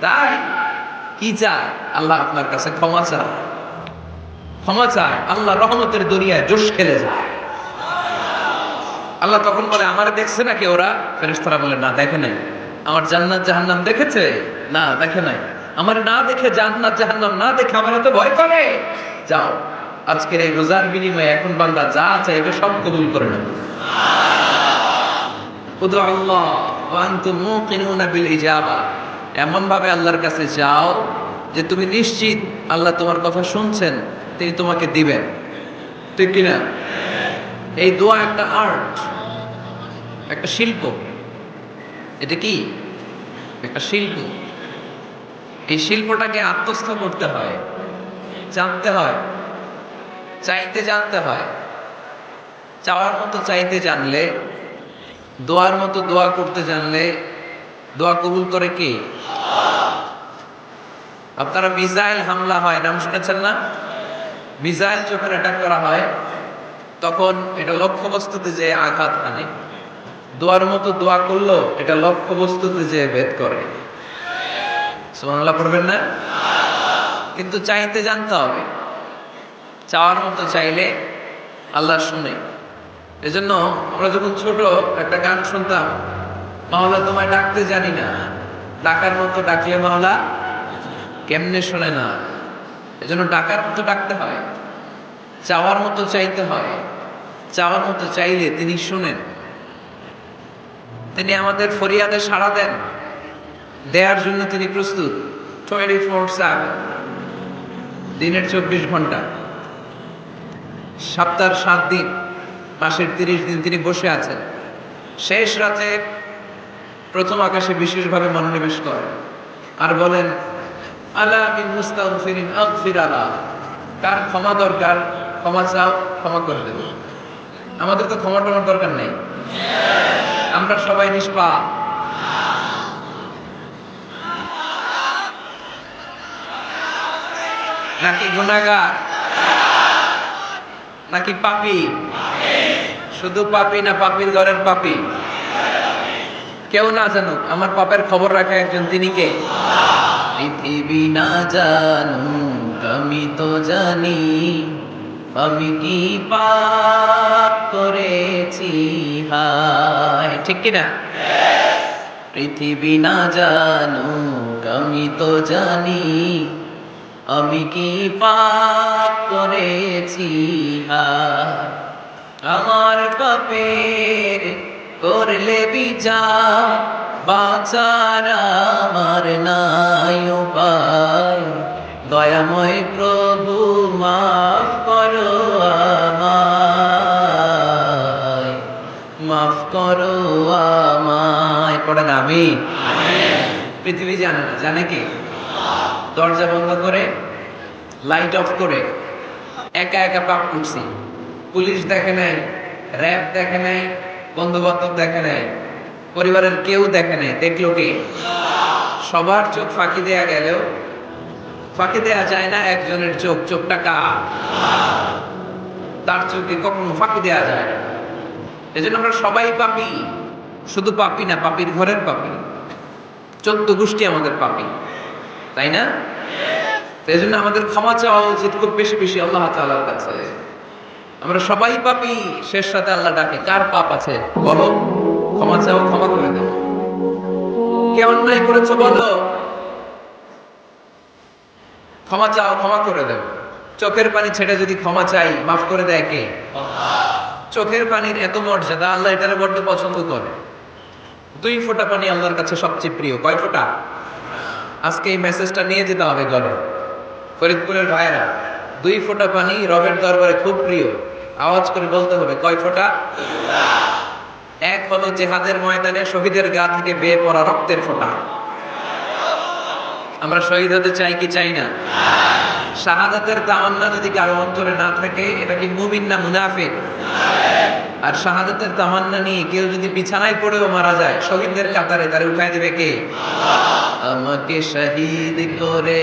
তাই কি চায়? আল্লাহ আপনার কাছে ক্ষমা চায়। ক্ষমা চায়, আল্লাহ রহমতের দরিয়ায় জোশ খেলে যায়। আল্লাহ তখন বলে, আমার দেখছে নাকি ওরা? ফেরেশতারা বলে, না, দেখে নাই। আমার জান্নাত জাহান্নাম দেখেছে? না, দেখে নাই। আমার না দেখে জান্নাত জাহান্নাম না দেখে আমার তো ভয় করে? যাও, আজকের এই রোজার বিনিময়ে এখন বান্দা যা চাইবে সব কবুল করে নেবে। উদু আল্লাহ ওয়া আনতুম মুকিনুনা বিল ইজাবা। এমন ভাবে আল্লাহর কাছে যাও যে তুমি নিশ্চিত আল্লাহ তোমার কথা শুনছেন, তিনি তোমাকে দিবেন। ঠিক কিনা? এই দোয়া একটা আর্ট, একটা শিল্প। এটা কি? একটা শিল্প। এই শিল্পটাকে আত্মস্থ করতে হয়, জানতে হয়, চাইতে জানতে হয়। চাওয়ার মতো চাইতে জানলে, দোয়ার মতো দোয়া করতে জানলে দোয়া কবুল করে কি? আপনারা মিসাইল হামলা হয়, নাম শুনেছেন না? মিসাইল যখন অ্যাটাক করা হয়, তখন এটা লক্ষ্যবস্তুতে যে আঘাত আনে দোয়ার মতো দোয়া করল, এটা লক্ষ্যবস্তুতে যে ভেদ করে। পড়বেন না? কিন্তু চাইতে জানতে হবে, চাওয়ার মতো চাইলে আল্লাহ শুনে। এজন্য আমরা যখন ছোট একটা গান শুনতাম মাওলা, তোমায় ডাকতে জানি না। ডাকার মতো ডাকলে মাওলা, কেমনে শোনে না? এজন্য ডাকার মতো ডাকতে হয়, চাওয়ার মতো চাইতে হয়। চাওয়ার মতো চাইলে তিনি শুনেন। তিনি আমাদের ফরিয়াদে সাড়া দেন। দেওয়ার জন্য তিনি প্রস্তুত। টোয়েন্টি ফোর দিনের চব্বিশ ঘণ্টা। সপ্তাহের সাত দিন, মাসের তিরিশ দিন তিনি বসে আছেন। শেষ রাতে প্রথম আকাশে বিশেষভাবে মনোনিবেশ করেন আর বলেন, আলা মিন মুস্তাগফিরিন কার ক্ষমা দরকার, ক্ষমা চাও, ক্ষমা করে দেব। আমাদের তো ক্ষমা টমার দরকার নেই। আমরা সবাই নিষ্পা নাকি গুণাগার নাকি পাপি? শুধু পাপি না পাপির ঘরের পাপি? কেউ না জানুক, আমার পাপের খবর রাখে একজন, তিনি কে? পৃথিবী না জানুক, আমি তো জানি, আমি কি পাপ করেছি, হায়, ঠিক কিনা? পৃথিবী না জানুক, আমি তো জানি, আমি কি পাপ করেছি, হায়, আমার পাপের করলে বিচার বাঁচার আমার নাই উপায়। দয়াময় প্রভু, মাফ করো আমায়। মাফ করো আমায়। পড়েন আমি? পৃথিবী জানে না, জানে কি? দরজা বন্ধ করে, লাইট অফ করে, একা একা পাপ করছি। পুলিশ দেখে নাই, র্যাব দেখে নাই বন্ধু বান্ধব দেখে নাই পরিবারের কেউ দেখে নাই দেখল কি? সবার চোখ ফাঁকি দেয়া গেলেও, ফাঁকি দেয়া যায় না একজনের চোখ, চোখটা কার? তার চোখে কখনো ফাঁকি দেয়া যায় না। এজন্য আমরা সবাই পাপি, শুধু পাপি না, পাপির ঘরের পাপি। চোদ্দ গোষ্ঠী আমাদের পাপি, তাই না? এই জন্য আমাদের ক্ষমা চাওয়া উচিত খুব বেশি বেশি, আল্লাহ তাআলার কাছে। আমরা সবাই পাপি, শেষ সাথে আল্লাহ ডাকে, কার পাপ আছে? বলো, ক্ষমা চাও, ক্ষমা করে দেবো কে অন্যায় করেছ বলো? ক্ষমা চাও, ক্ষমা করে দেব চোখের পানি ছেড়ে যদি ক্ষমা চাই, মাফ করে দেয় কে? চোখের পানির এত মর্যাদা, আল্লাহ এটারে বড্ড পছন্দ করে। দুই ফোঁটা পানি আল্লাহর কাছে সবচেয়ে প্রিয়। কয় ফোঁটা? আজকে এই মেসেজটা নিয়ে যেতে হবে ঘরে ফরিদপুরের ভাইরা দুই ফোঁটা পানি রবের দরবারে খুব প্রিয়। আওয়াজ করে বলতে হবে, কয় ফোঁটা? এক হলো জেহাদের ময়দানে শহীদের গা থেকে বেয়ে পড়া রক্তের ফোঁটা। আমরা শহীদ হতে চাই কি চাই না? শাহাদাতের তামান্না যদি কারও অন্তরে না থাকে, এটা কি মুমিন না মুনাফিক? আর শাহাদাতের তামান্না নিয়ে কেউ যদি বিছানায় পড়েও মারা যায়, শহীদদের কাতারে তারে উঠাই দেবে কে? আমাকে শহীদ করে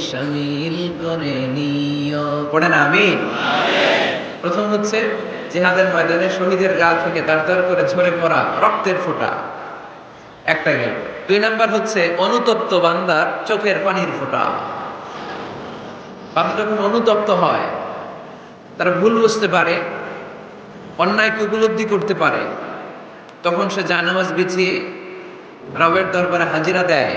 শামিল করে নিও। পড়ে না আমি প্রথম হচ্ছে জেহাদের ময়দানে শহীদের গা থেকে তার তার করে ঝরে পড়া রক্তের ফোঁটা। একটা গেল। দুই নাম্বার হচ্ছে অনুতপ্ত বান্দার চোখের পানির ফোঁটা। বান্দা যখন অনুতপ্ত হয়, তারা ভুল বুঝতে পারে অন্যায়কে উপলব্ধি করতে পারে, তখন সে জানামাজ বিছিয়ে রবের দরবারে হাজিরা দেয়।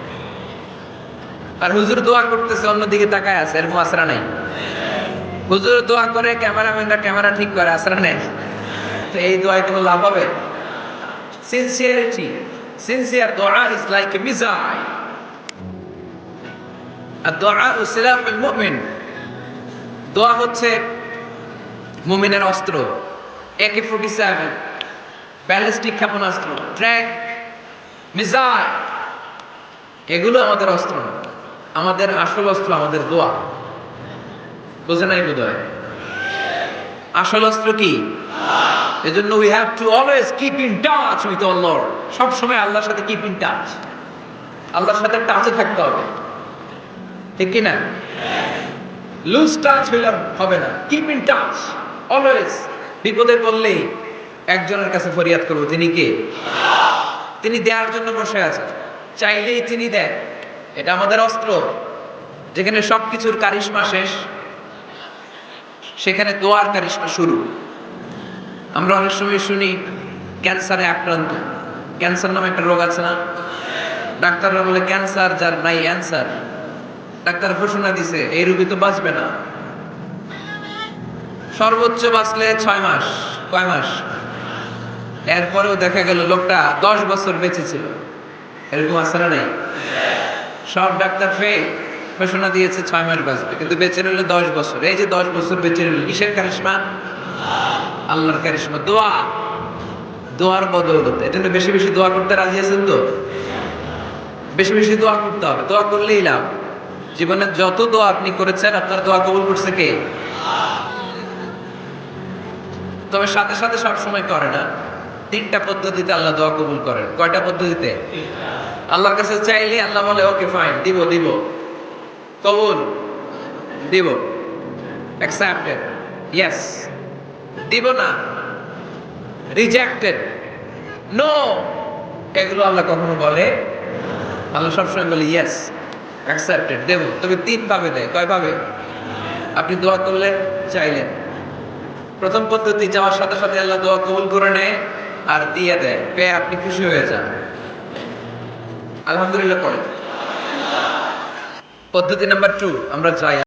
আর হুজুর দোয়া করতেছে, অন্যদিকে তাকায় আছে, এরকম আসরা নাই। হুজুর দোয়া করে ক্যামেরাম্যানরা ক্যামেরা ঠিক করে আসরা নেই। তো এই দোয়ায় কোনো লাভ হবে? সিনসিয়ারিটি সিনসিয়ার দোয়া ইজ লাইক এ মিসাইল আর দোয়া সিলাফুল মুমিন। দোয়া হচ্ছে মুমিনের অস্ত্র একে ফোর্টি সেভেন ব্যালিস্টিক ক্ষেপণাস্ত্র, ট্র্যাক, মিসাইল, এগুলো আমাদের অস্ত্র। আমাদের আসল অস্ত্র আমাদের দোয়া। বোঝে নাই বোধ আসল অস্ত্র কি? এজন্য we have to always keep in touch with Al lord সব সময় আল্লাহর সাথে কিপ ইন টাচ আল্লাহর সাথে টাচে থাকতে হবে। ঠিক কি না? লুজ টাচ হইলে হবে না। কিপ ইন টাচ অলওয়েজ বিপদে পড়লেই একজনের কাছে ফরিয়াদ করব। তিনি কে? তিনি দেওয়ার জন্য বসে আছেন। চাইলেই তিনি দেন। এটা আমাদের অস্ত্র। যেখানে সবকিছুর কারিশমা শেষ, সেখানে দোয়ার কারিশমা শুরু। আমরা অনেক সময় শুনি, ক্যান্সারে আক্রান্ত। ক্যান্সার নামে একটা রোগ আছে না? ডাক্তাররা বলে, ক্যান্সার যার নাই, অ্যান্সার। ডাক্তার ঘোষণা দিছে, এই রোগী তো বাঁচবে না। সর্বোচ্চ বাঁচলে ছয় মাস, কয় মাস? এরপরেও দেখা গেল লোকটা দশ বছর বেঁচে ছিল। এরকম আছে না নাই? সব ডাক্তার ফেল। ঘোষণা দিয়েছে ছয় মাস বাঁচবে। কিন্তু বেঁচে নিলে দশ বছর। এই যে দশ বছর বেঁচে নিল কিসের কারিশমা? আল্লাহর কারিশমা। দোয়া। দোয়ার বদৌলতে। এই জন্য বেশি বেশি দোয়া করতে রাজি আছেন তো? বেশি বেশি দোয়া করতে হবে। দোয়া করলেই লাভ। জীবনে যত দোয়া আপনি করেছেন, আপনার দোয়া কবুল করছে কে? তবে সাথে সাথে সব সময় করে না। তিনটা পদ্ধতিতে আল্লাহ দোয়া কবুল করেন। কয়টা পদ্ধতিতে? আল্লাহর কাছে চাইলে আল্লাহ বলে ওকে ফাইন দিব দিব। কবুল? দিব। অ্যাকসেপ্টেড ইয়েস দিব না? রিজেক্টেড নো এগুলো আল্লাহ কখনো বলে? আল্লাহ সবসময় বলে ইয়েস অ্যাকসেপ্টেড দেব। তবে তিন ভাবে দেয়। কয় ভাবে আপনি দোয়া করলেন চাইলেন। প্রথম পদ্ধতি, যাওয়ার সাথে সাথে আল্লাহ দোয়া কবুল করে নেয় আর দিয়ে দেয়। পেয়ে আপনি খুশি হয়ে যান। আলহামদুলিল্লাহ পড়ে পদ্ধতি নাম্বার টু আমরা যাই।